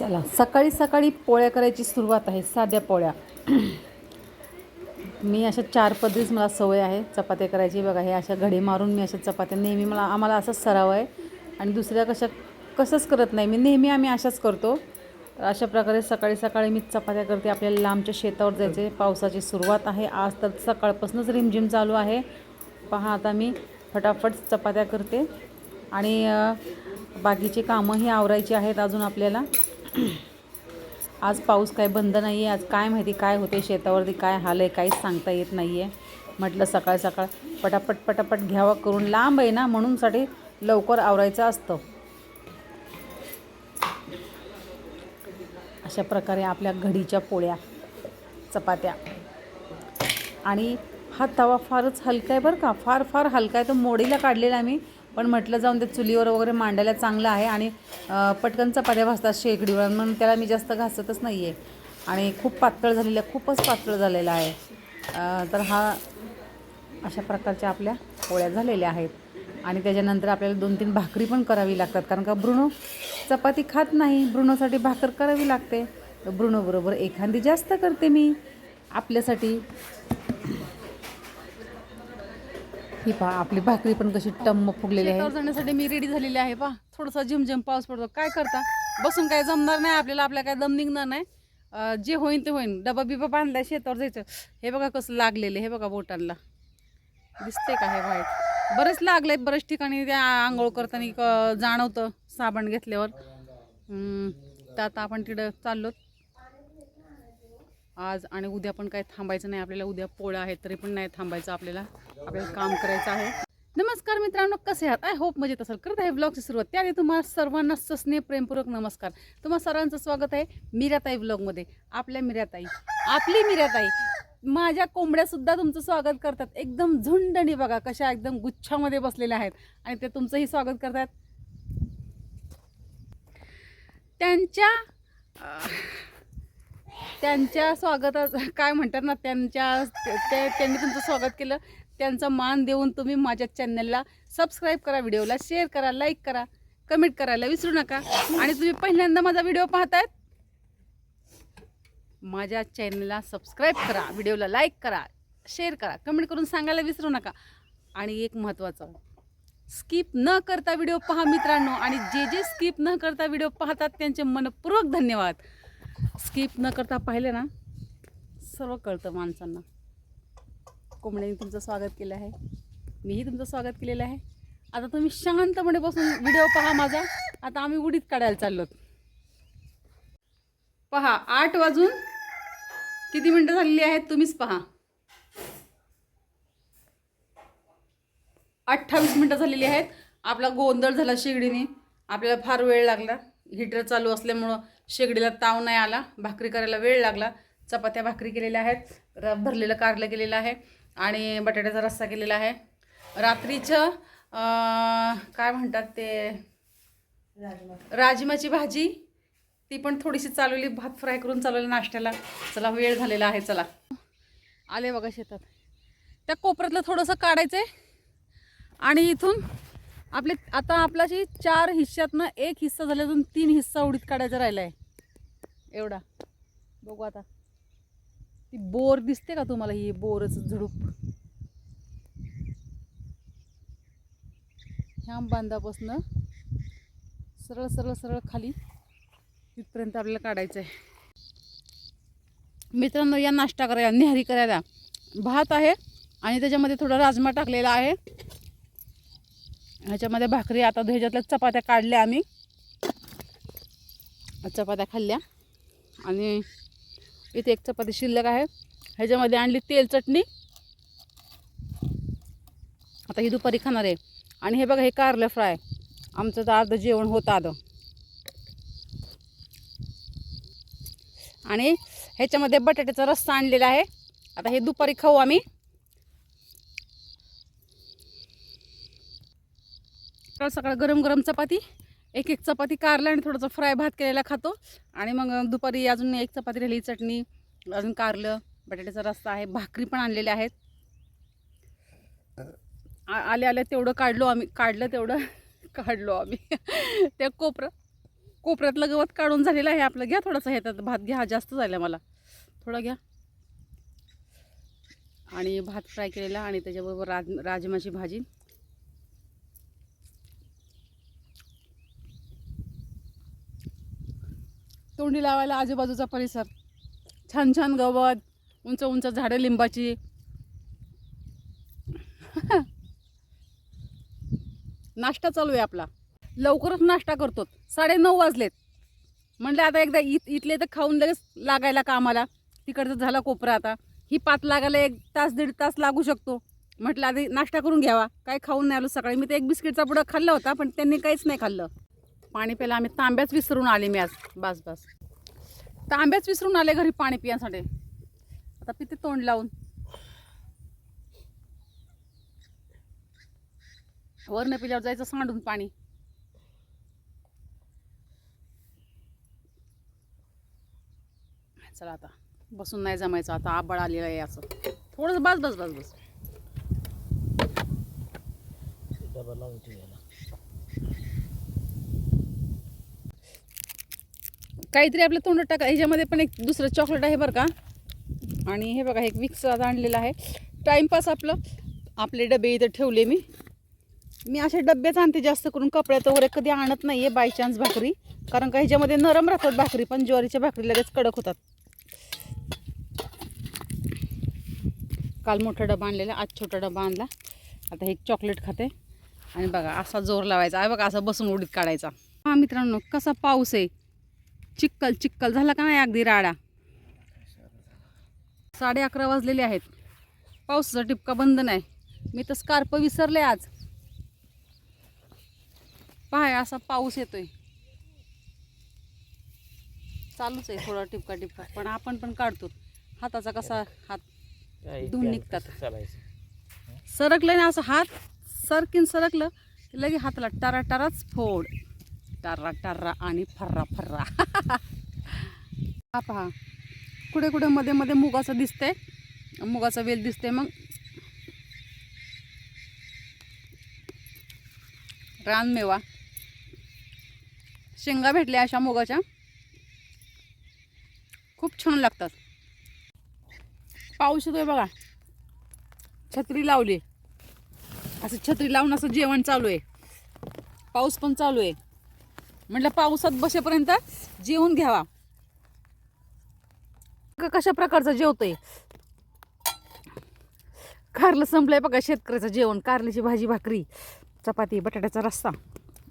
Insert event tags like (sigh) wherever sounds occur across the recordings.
चला सकाळी सकाळी पोळ्या करायची सुरुवात आहे साध्या पोळ्या. मी अशा चार पद्धतीच मला सवय आहे चपात्या करायची. बघा हे अशा घडी मारून मी अशा चपात्या नेहमी मला आम्हाला असाच सराव आहे. आणि दुसऱ्या कशा कसंच करत नाही. मी नेहमी आम्ही अशाच करतो. अशा प्रकारे सकाळी सकाळी मी चपात्या करते. आपल्याला लांबच्या शेतावर जायचे पावसाची सुरुवात आहे. आज तर सकाळपासूनच रिमझिम चालू आहे. पहा आता मी फटाफट चपात्या करते. आणि बाकीची कामंही आवरायची आहेत अजून आपल्याला. (clears throat) आज पाऊस काय बंद नाही आहे आज काय माहिती काय होते शेतावरती काय हाल आहे काहीच सांगता येत नाही आहे म्हटलं सकाळ सकाळ पटापट पटापट घ्यावं करून लांब आहे ना म्हणूनसाठी लवकर आवरायचं असतं. अशा प्रकारे आपल्या घडीच्या पोळ्या चपात्या. आणि हा तवा फारच हलका आहे बरं का. फार फार हलका आहे तो मोडीला काढलेला मी. पण म्हटलं जाऊन ते चुलीवर वगैरे मांडायला चांगलं आहे आणि पटकन चपात्या भासतात शेकडीवर म्हणून त्याला मी जास्त घासतच नाही आहे आणि खूप पातळ झालेलं आहे खूपच पातळ झालेला आहे. तर हा अशा प्रकारच्या आपल्या पोळ्या झालेल्या आहेत. आणि त्याच्यानंतर आपल्याला दोन तीन भाकरी पण करावी लागतात. कारण का ब्रुणो चपाती खात नाही. ब्रुणोसाठी भाकर करावी लागते. तर एखादी जास्त करते मी. आपल्यासाठी ही पहा आपली भाकरी पण कशी टम्म फुगलेली आहे. जाण्यासाठी मी रेडी झालेली आहे पहा. थोडंसं झिमझिम पाऊस पडतो. काय करता? बसून काय जमणार नाही आपल्याला आपल्या काय दम निघणार नाही. अं, जे होईन ते होईन. डबा बिबा बांधला शेतावर जायचं. हे बघा कसं लागलेलं हे बघा बोटांना दिसते का हे वाईट? बरेच लागले बरेच ठिकाणी त्या आंघोळ करताना क- जाणवतं साबण घेतल्यावर. हम्म, तर आता आपण तिकडं चाललो आज आणि उद्या पण काही थांबायचं नाही आपल्याला उद्या पोळ्या आहेत तरी पण नाही थांबायचं आपल्याला. आपल्याला काम करायचं आहे. नमस्कार मित्रांनो कसे आहात? आय होप मजेत असेल. करत आहे ब्लॉगची सुरुवात. त्याआधी तुम्हाला सर्वांना सस्ने प्रेमपूर्वक नमस्कार. तुम्हा सर्वांचं स्वागत आहे मिराताई ब्लॉगमध्ये आपल्या मिराताई आपली मिराताई माझ्या कोंबड्यासुद्धा तुमचं स्वागत करतात. एकदम झुंडणी बघा कशा एकदम गुच्छामध्ये बसलेल्या आहेत. आणि ते तुमचंही स्वागत करतात. त्यांच्या त्यांच्या स्वागता काय म्हणतात ना त्यांच्या ते त्यांनी तुमचं स्वागत केलं. त्यांचा मान देऊन तुम्ही माझ्या चॅनलला सबस्क्राईब करा व्हिडिओला शेअर करा लाईक करा कमेंट करायला विसरू नका. आणि तुम्ही पहिल्यांदा माझा व्हिडिओ पाहतायत माझ्या चॅनलला सबस्क्राईब करा व्हिडिओला लाईक करा शेअर करा कमेंट करून सांगायला विसरू नका. आणि एक महत्त्वाचं स्किप न करता व्हिडिओ पहा मित्रांनो. आणि जे जे स्किप न करता व्हिडिओ पाहतात त्यांचे मनपूर्वक धन्यवाद. स्किप न करता पाहिले ना सर्व कळतं माणसांना. कोंबड्यांनी तुमचं स्वागत केलं आहे. मीही तुमचं स्वागत केलेलं आहे. आता तुम्ही शांतपणे बसून व्हिडिओ पहा माझा. आता आम्ही उडीत काढायला चाललो पहा आठ वाजून किती मिनटं झालेली आहेत तुम्हीच पहा. अठ्ठावीस मिनटं झालेली आहेत. आपला गोंधळ झाला शेगडीने. आपल्याला फार वेळ लागला. हीटर चालू असल्यामुळं शेगडीला ताव नाही आला. भाकरी करायला वेळ लागला. चपात्या भाकरी केलेल्या आहेत. भरलेलं कारलं केलेलं आहे. आणि बटाट्याचा रस्सा केलेला आहे. रात्रीचं काय म्हणतात ते? राजमाची भाजी. ती पण थोडीशी चालवली भात फ्राय करून चालवली नाश्त्याला. चला वेळ झालेला आहे चला. आले बघा शेतात. त्या कोपऱ्यातलं थोडंसं काढायचं आहे आणि इथून आपले आता आपल्याशी चार हिश्श्यातनं एक हिस्सा झाल्यातून तीन हिस्सा उडीत काढायचा राहिला आहे एवढा. बघू आता. ती बोर दिसते का तुम्हाला ही बोरच झुडूप? ह्या बांधापासनं सरळ सरळ सरळ खाली तिथपर्यंत आपल्याला काढायचं आहे मित्रांनो या नाश्ता करायला निहारी करायला भात आहे आणि त्याच्यामध्ये थोडा राजमा टाकलेला आहे. ह्याच्यामध्ये भाकरी आता ह्याच्यातल्या चपात्या काढल्या आम्ही. चपात्या खाल्ल्या आणि इथे एक चपाती शिल्लक आहे. ह्याच्यामध्ये आणली तेल चटणी. आता ही दुपारी खाणार आहे. आणि हे बघा हे कारलं फ्राय. आमचं तर अर्धं जेवण होतं आधं आणि ह्याच्यामध्ये बटाट्याचा रस्सा आणलेला आहे. आता हे दुपारी खाऊ आम्ही. सकाळ सकाळ गरम गरम चपाती. एक एक चपाती कारला आणि थोडंसं फ्राय भात केलेला खातो. आणि मग दुपारी अजून एक चपाती राहिली चटणी अजून कारलं बटाट्याचा रस्सा आहे भाकरी पण आणलेल्या आहेत. आ- आले आले तेवढं काढलो आम्ही काढलं तेवढं (laughs) काढलो आम्ही. (laughs) त्या कोपरं कोपऱ्यातलं गवत काढून झालेलं आहे आपलं. घ्या थोडंसं ह्याच्यात भात घ्या जास्त झाला मला. थोडा घ्या. आणि भात फ्राय केलेला आणि त्याच्याबरोबर राज राजमाची भाजी. तोंडी लावायला आजूबाजूचा परिसर. छान छान गवत उंच उंच झाडं लिंबाची. (laughs) नाश्ता चालू आहे आपला. लवकरच नाश्ता करतो. साडे नऊ वाजलेत. म्हणलं आता एकदा इत इथले तर खाऊन लगेच लागायला कामाला. तिकडचं झाला कोपरा आता. ही पात लागायला एक तास दीड तास लागू शकतो. म्हटलं आधी नाश्ता करून घ्यावा. काय खाऊन नाही आलो सकाळी. मी ते एक बिस्किटचा पुढं खाल्ला होता पण त्यांनी काहीच नाही खाल्लं. पाणी प्यायला आम्ही तांब्याच विसरून आले मी आज. बस बस. तांब्याच विसरून आले घरी पाणी पिण्यासाठी आता पिते तोंड लावून. वर न पिल्यावर जायचं सांडून पाणी. चला आता बसून नाही जमायचं आता आबळ आलेलं आहे असं थोडंसं बस बस बस बस डबा लावून ठेवायला काहीतरी आपल्या तोंडात टाका. ह्याच्यामध्ये पण एक दुसरं चॉकलेट आहे बरं का. आणि हे बघा एक विक्स आज आणलेलं आहे. टाईमपास आपलं. आपले डबे इथं ठेवले मी. मी असे डब्बेच आणते जास्त करून. कपड्यात वगैरे कधी आणत नाही आहे बाय चान्स भाकरी. कारण का ह्याच्यामध्ये नरम राहतात भाकरी पण ज्वारीच्या भाकरी लगेच कडक होतात. काल मोठा डबा आणलेला आज छोटा डबा आणला. आता हे चॉकलेट खाते. आणि बघा असा जोर लावायचा. आहे बघा असा बसून उडीत काढायचा. हा मित्रांनो कसा पाऊस आहे. चिक्कल चिक्कल. झाला का नाही अगदी राडा? साडे अकरा वाजलेले आहेत. पावसाचा टिपका बंद नाही. मी तर स्कार्प विसरले आज. पाय असा पाऊस येतोय. चालूच आहे थोडा टिपका टिपका पण आपण पण काढतो. हाताचा कसा हात धुवून निघतात. सरकलं ना असं हात सरकीन सरकलं की लगे हाताला टारा टाराच फोड. टारा टारा आणि फर्रा फर्रा. (laughs) हा पहा. कुठे कुठे मध्ये मध्ये मुगाचं दिसतंय. मुगाचा वेल दिसते मग. रानमेवा शेंगा भेटल्या अशा मुगाच्या. खूप छान लागतात. पाऊस येतोय बघा. छत्री लावली. असं छत्री लावून असं जेवण चालू आहे. पाऊस पण चालू आहे. म्हटलं पावसात बसेपर्यंत जेवून घ्यावा. कशा प्रकारचं जेवतोय? कारलं संपलंय बघा शेतकऱ्याचं जेवण. कारल्याची भाजी भाकरी चपाती बटाट्याचा रस्सा.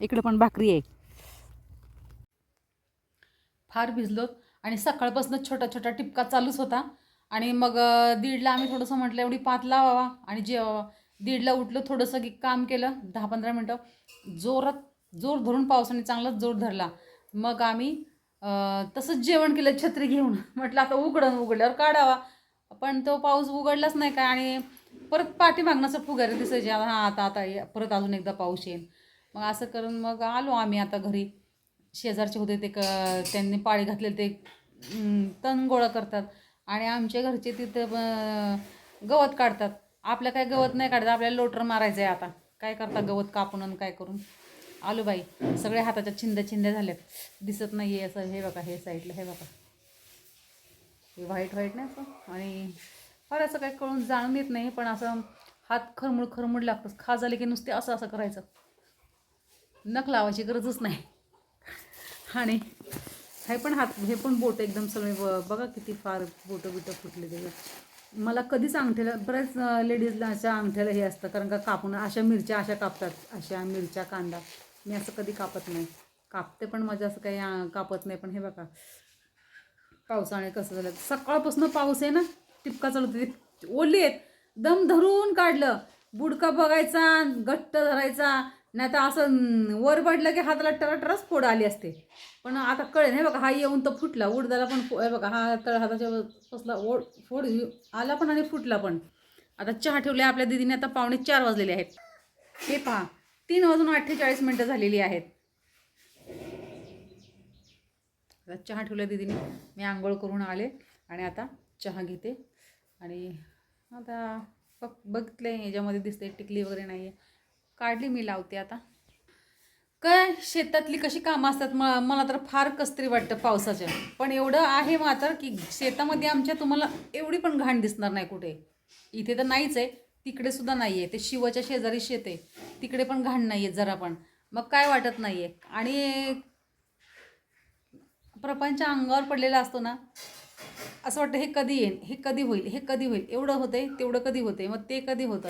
इकडे पण भाकरी आहे. फार भिजलो आणि सकाळपासून छोटा छोटा टिपका चालूच होता. आणि मग दीडला आम्ही थोडंसं म्हटलं एवढी पात लावावा आणि जेवावा. दीडला उठलो थोडंसं की काम केलं दहा पंधरा मिनटं. जोरात जोर धरून पावसाने चांगलाच जोर धरला. मग आम्ही तसंच जेवण केलं छत्री घेऊन. (laughs) म्हटलं आता उघडून उघडल्यावर काढावा. पण तो पाऊस उघडलाच नाही काय आणि परत पाठीमागनाचं फुगारे दिसायचे. आता हां आता आता परत अजून एकदा पाऊस येईल मग असं करून मग आलो आम्ही आता घरी. शेजारचे होते ते क त्यांनी पाळी घातलेले ते तण गोळा करतात. आणि आमच्या घरचे तिथं गवत काढतात. आपलं काय गवत नाही काढत. आपल्याला लोटर मारायचं आहे आता. काय करता गवत कापून आणि काय करून? आलो बाई सगळ्या हाताच्या छिंद्या छिंद्या झाल्यात दिसत नाही आहे असं हे बघा हे साईडला हे बघा. हे व्हाईट व्हाईट नाही असं. आणि फार असं काही कळून जाणून येत नाही पण असं हात खरमुड खरमुड लागतं. खा झाले की नुसते असं असं करायचं. नख लावायची गरजच नाही. आणि हे पण हात हे पण बोट एकदम सगळे ब- बघा किती फार बोटं बिटं फुटले त्याच्यात मला कधीच अंगठ्याला बऱ्याच लेडीजला अशा अंगठ्याला हे असतं कारण का कापून अशा मिरच्या अशा कापतात अशा मिरच्या कांदा. मी असं कधी कापत नाही. कापते पण माझं असं काही कापत नाही. पण हे बघा पावसाने कसं झालं सकाळपासून पाऊस आहे ना टिपका चालू होती ओली आहेत. दम धरून काढलं. बुडका बघायचा घट्ट धरायचा नाही तर असं वर पडलं की हाताला टराटराच फोड आली असते. पण आता कळेल हे बघा हा येऊन तर फुटला उडदाला पण फो- हे बघा हा तळ हाताच्या कसला ओढ फोड आला पण आणि फुटला पण. आता चहा ठेवले आपल्या दिदीने आता पावणे चार वाजलेले आहेत. हे पहा तीन वाजून अठ्ठेचाळीस मिनटं झालेली आहेत. आता चहा ठेवला दिदीने. मी आंघोळ करून आले आणि आता चहा घेते. आणि आता बघ बघितलं याच्यामध्ये दिसते टिकली वगैरे नाही आहे काढली मी लावते आता. काय शेतातली कशी कामं असतात? म मला तर फार कसतरी वाटतं पावसाच्या. पण एवढं आहे मात्र की शेतामध्ये आमच्या तुम्हाला एवढी पण घाण दिसणार नाही कुठे. इथे तर नाहीच आहे. तिकडे सुद्धा नाही आहे ते शिवाच्या शेजारी शेत. आहे तिकडे पण घाण नाही आहे जरा पण. मग काय वाटत नाही आहे आणि प्रपंच अंगावर पडलेला असतो ना असं वाटतं हे कधी येईल? हे कधी होईल? हे कधी होईल? एवढं होतंय तेवढं कधी होतंय? मग ते कधी होतं?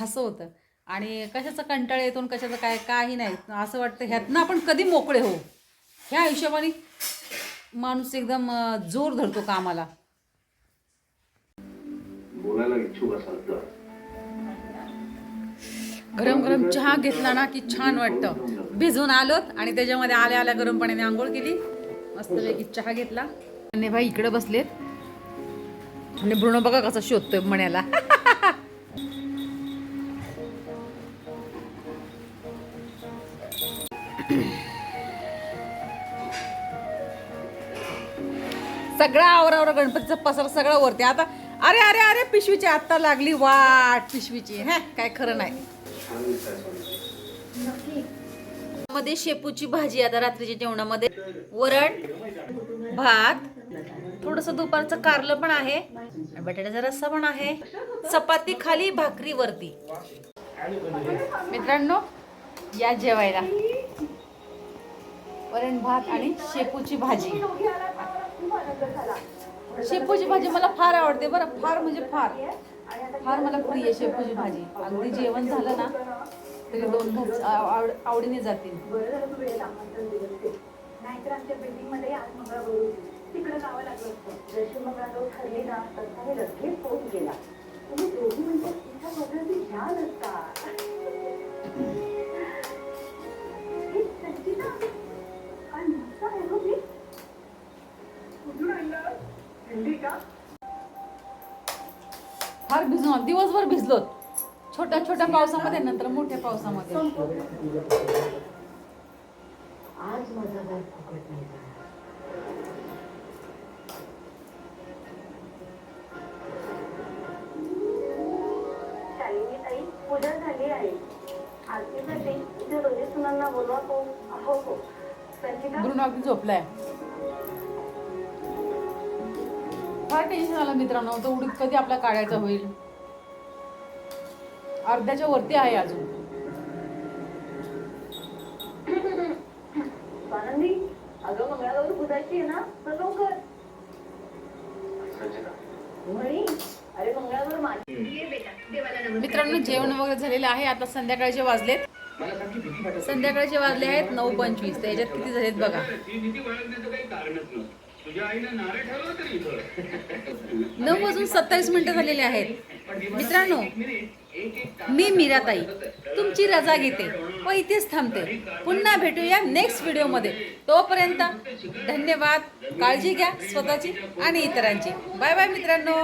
असं होतं. आणि कशाचा कंटाळा येतो आणि कशाचं काय काही नाही. असं वाटतं ह्यातनं आपण कधी मोकळे हो ह्या हिशोबाने माणूस एकदम जोर धरतो कामाला. बोलायला इच्छुक असाल तर. गरम गरम चहा घेतला ना की छान वाटतं. भिजून आलोत आणि त्याच्यामध्ये आल्या आल्या गरम पाण्याने आंघोळ केली. मस्तपैकी चहा घेतला. आणि भाई इकडे बसलेत. आणि भ्रूण बघा कसा शोधतोय म्हणायला. सगळा आवरावर गणपतीचा पसार सगळं वरती. आता अरे अरे अरे पिशवीची आत्ता लागली वाट पिशवीची. हा काय खरं नाही. मध्ये शेपूची भाजी आता रात्रीच्या जेवणामध्ये. वरण भात थोडस दुपारचं कारलं पण आहे. बटाट्याचा रस्सा पण आहे. चपाती खाली भाकरी वरती. मित्रांनो या जेवायला. वरण भात आणि शेपूची भाजी. शेपूची भाजी मला फार आवडते बरं फार म्हणजे फार. फार मला प्रिय शेपूची भाजी अगदी जेवण झालं ना तरी दोन आव- आवड- आवडीने जातील नाहीतर आमच्या बिल्डिंगमध्ये आज मंगळागौर होती तिकडे जावं लागलं असतं जशी मंगळागौर ठरली ना तसा मी लगेच पोहोच गेला तुम्ही दोघी म्हणजे तिच्या बदलची ध्यान असता हे संचिता, काय मस्त आहे गं मी. कुठून आणलं? थंडी का फार भिजून दिवसभर भिजलोत छोट्या छोट्या पावसामध्ये नंतर मोठ्या पावसामध्ये. आज माझा फुकट नाही पूजा झाली आहे. आरतीसाठी सुनांना बोलवा हो हो हो. संचिता? झोपलाय. फार टेन्शन आलं मित्रांनो? तो उडीत कधी आपला काढायचा होईल? अर्ध्याच्या वरती आहे अजून. अगं आहे ना तर लवकर. अरे मित्रांनो जेवण वगैरे झालेलं आहे. आता संध्याकाळचे वाजलेत. संध्याकाळचे वाजले आहेत नऊ पंचवीस. तर याच्यात किती झालेत बघा. तुझ्या आईनं नारे तरी इथं. नऊ वाजून सत्तावीस मिनिटं झालेली आहेत. मित्रांनो मी मीराताई. तुमची रजा घेते. व इथेच थांबते. पुन्हा भेटूया नेक्स्ट व्हिडिओमध्ये तोपर्यंत धन्यवाद. काळजी घ्या स्वतःची आणि इतरांची. बाय बाय मित्रांनो.